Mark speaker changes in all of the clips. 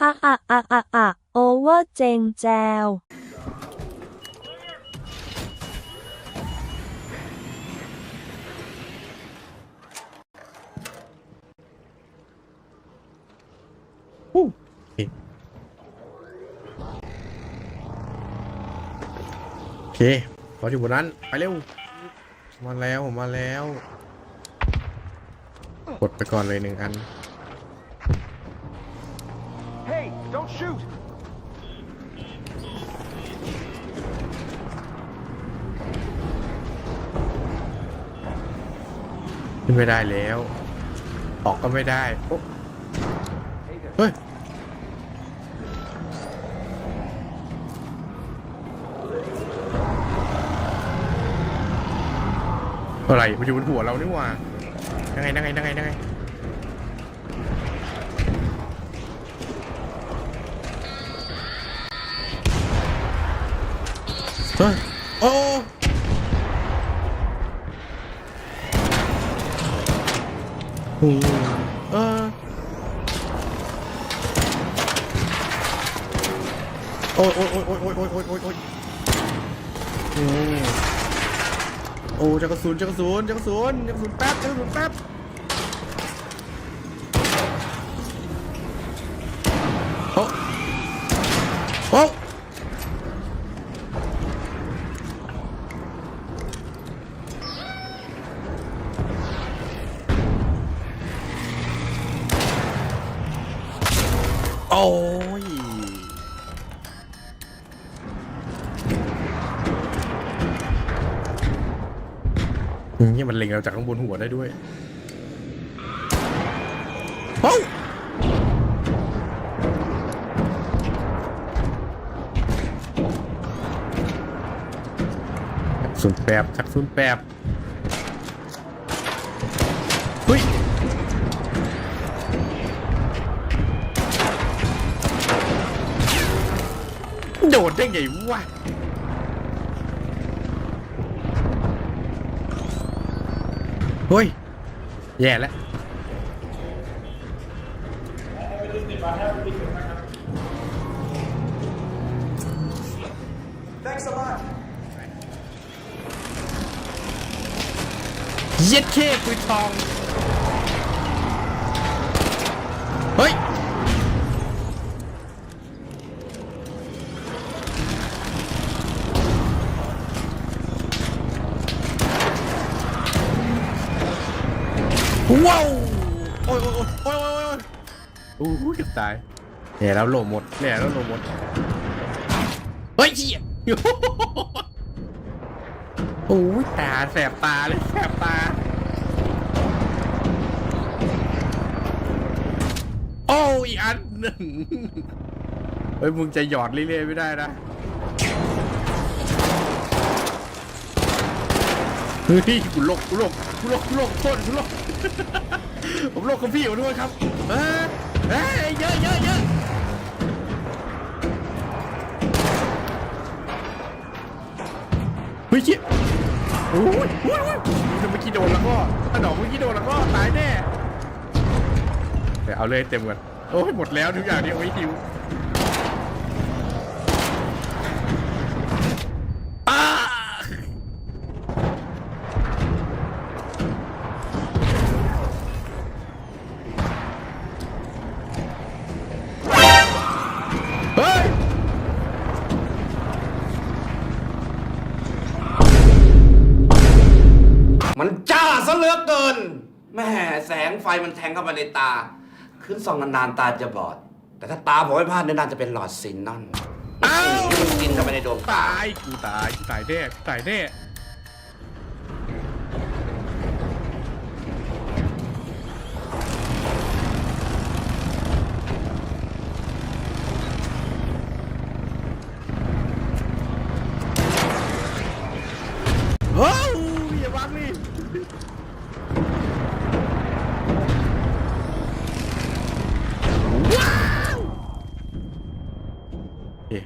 Speaker 1: อะอะอะอะอะโอเวอร์เจงแจว
Speaker 2: โอเคพออยู่บนนั้น ไปเร็ว มาแล้วผมมาแล้ว กดไปก่อนเลยหนึ่งอัน
Speaker 3: Don't shoot!
Speaker 2: Không thể đi được nữa Bỏ cũng không thể Ôi Cái gì? Nó ở trên đầu chúng ta Đang ngay, đang ngay, đang ngay เรานี่หว่ายังไงยังไงยังไงยังไงเฮ้ยโอ้โหเออโอ้ยโอ้ยโอ้ยโอ้ยโอ้ยโอ้ยโอ้ยโอ้ยโอ้ยอืมโอ้จักรสุนจักรสุนจักรสุนจักรสุนแป๊บจักรสุนแป๊บ อ้ยนี่มันเล็งเราจากข้างบนหัวได้ด้วยโอ้ศูนย์แปบจากศูนย์แปบ ดดได้ไงวะเฮ้ย แย่แล้วเย็ดเคปุยทอง ว้าวโอ้ยโอ้ยโอ้ยโอ้ยโอ้ยโอ้ยโอ้ยเกือบตายแย่ยแล้วโหลหมดแย่ยแล้วโหลหมดเฮ้ยเหี้ยโอ้ยตาแสบตาเลยแสบตาโอ้ยอีกอันหนึ่งเฮ้ยมึงจะหยอดเรื่อยๆไม่ได้นะ เฮ้ยกูโลกกูโลกกูโลกกูโลกโทษกูโลกผมโลกกับพี่อยู่ด้วยครับเออเอ้ยเยอะเยอะเยอะเฮ้ยเชี่ยโอ้ยโอ้ยโอ้ยถ้าเมื่อกี้โดนแล้วก็ถ้าดอกเมื่อกี้โดนแล้วก็ตายแน่แต่เอาเลยเต็มกันโอ้ยหมดแล้วทุกอย่างที่เอาไว้
Speaker 4: มันจ้าซะเหลือเกินแม่แสงไฟมันแทงเข้ามาในตา ขึ้นส่องนานๆตาจะบอด แต่ถ้าตาผมไม่พลาดแน่นอนจะเป็นหลอดซินนอน
Speaker 2: อ้าว
Speaker 4: กินเข้าไปในดวงตา
Speaker 2: ตายกูตายกูตายแน่กูตายแน่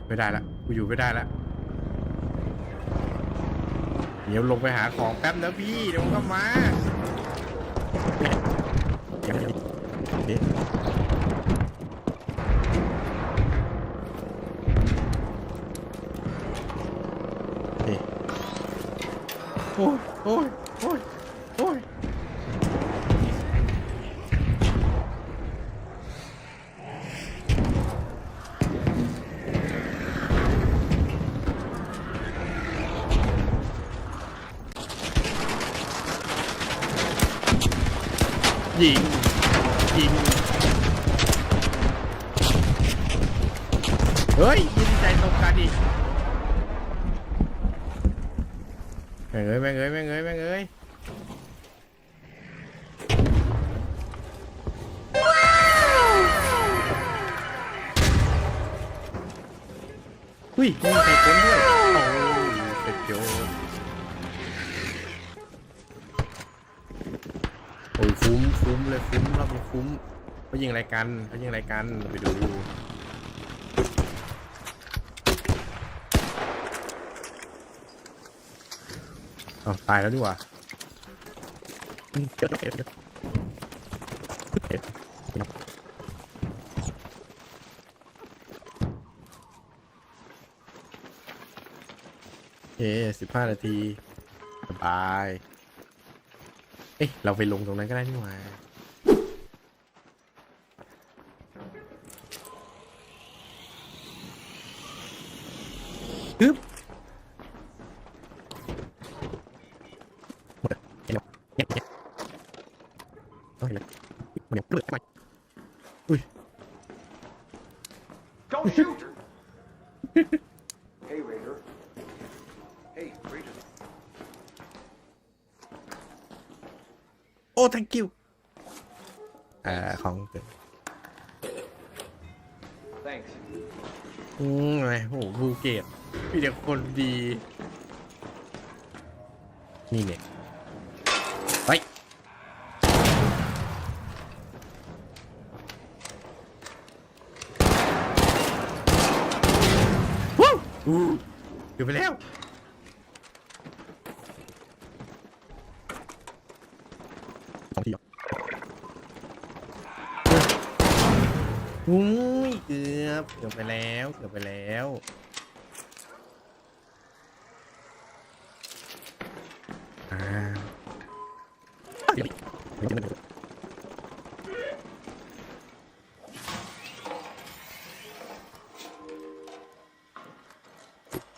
Speaker 2: ไม่ได้ละกูอยู่ไม่ได้ละเดี๋ยวลงไปหาของแป๊บนะพี่ เดี๋ยวก็มาเด็โอ้ยโอ้ยโอ้ยโอ้ย ยิงยิงเฮ้ยยิงใจตรงกันอีกแม่งเอ้ยแม่งเอ้ยแม่งเอ้ยแม่งเอ้ยอุ้ยมีใครพ้นด้วย เลยคุ้มรอบนี้คุ้มเขายิงอะไรกันเขายิงอะไรกันเราไปดูเอาตายแล้วดีกว่าเดี๋ยวเดี๋ยวเดี๋ยวเดี๋ยวโอสิบห้านาที สบาย เอ๊ะ เราไปลงตรงนั้นก็ได้นี่หว่าฮึบ หมดแล้วเห็นแล้วเงียบเงียบเอาเห็นแล้วเดี๋ยวเปิดทำ ไม
Speaker 3: Don't shoot! hey, Raider. Hey, Raider.
Speaker 2: โอ้ thank you อ่าของเกิด
Speaker 3: Thanks.
Speaker 2: อืมอะไรโหภูเก็ตมีแต่คนดี นี่เนี่ยไปวู้วู้เกือบไปแล้ว สองทีเหรออุ้ย เกือบเกือบไปแล้วเกือบไปแล้วอ่าเดี๋ยวเดี๋ยวเดี๋ยวเดี๋ยว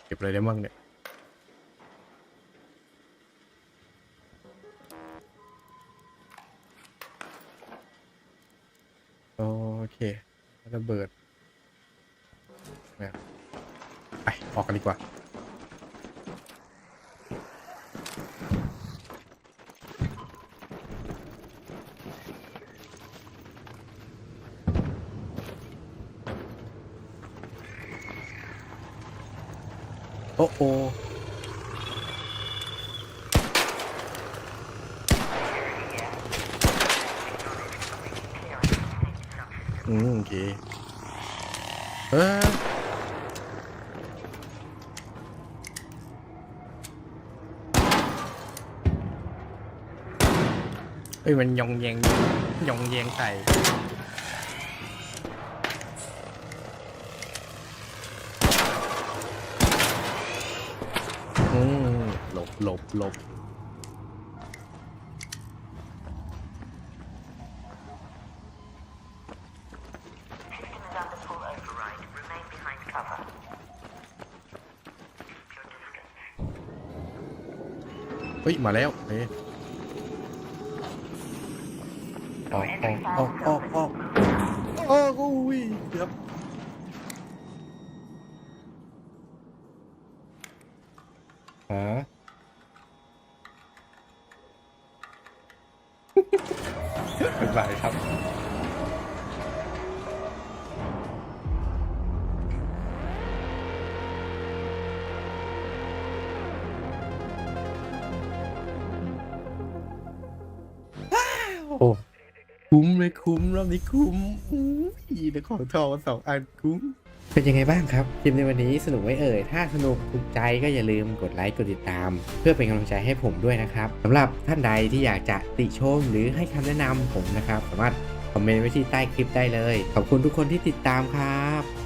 Speaker 2: เก็บอะไรได้บ้างเนี่ยโอเค ระเบิดเนี่ไปออกกันดีกว่าโอ้โอ อืมโอเคเออเอ้ยมันยองแยงยองแยงใส่อืมหลบหลบหลบ เฮ้ย มาแล้วเฮ้ยออกออกออกออกออกโอ้ยเกือบ คุ้มเลยคุ้มรอบนี้คุ้มอุ้ยแต่ของทองสองอันคุ้ม เป็นยังไงบ้างครับคลิปในวันนี้สนุกไหมเอ่ย ถ้าสนุกถูกใจก็อย่าลืมกดไลค์กดติดตาม เพื่อเป็นกำลังใจให้ผมด้วยนะครับสำหรับท่านใดที่อยากจะติชมหรือให้คำแนะนำผมนะครับ สามารถคอมเมนต์ไว้ที่ใต้คลิปได้เลย ขอบคุณทุกคนที่ติดตามครับ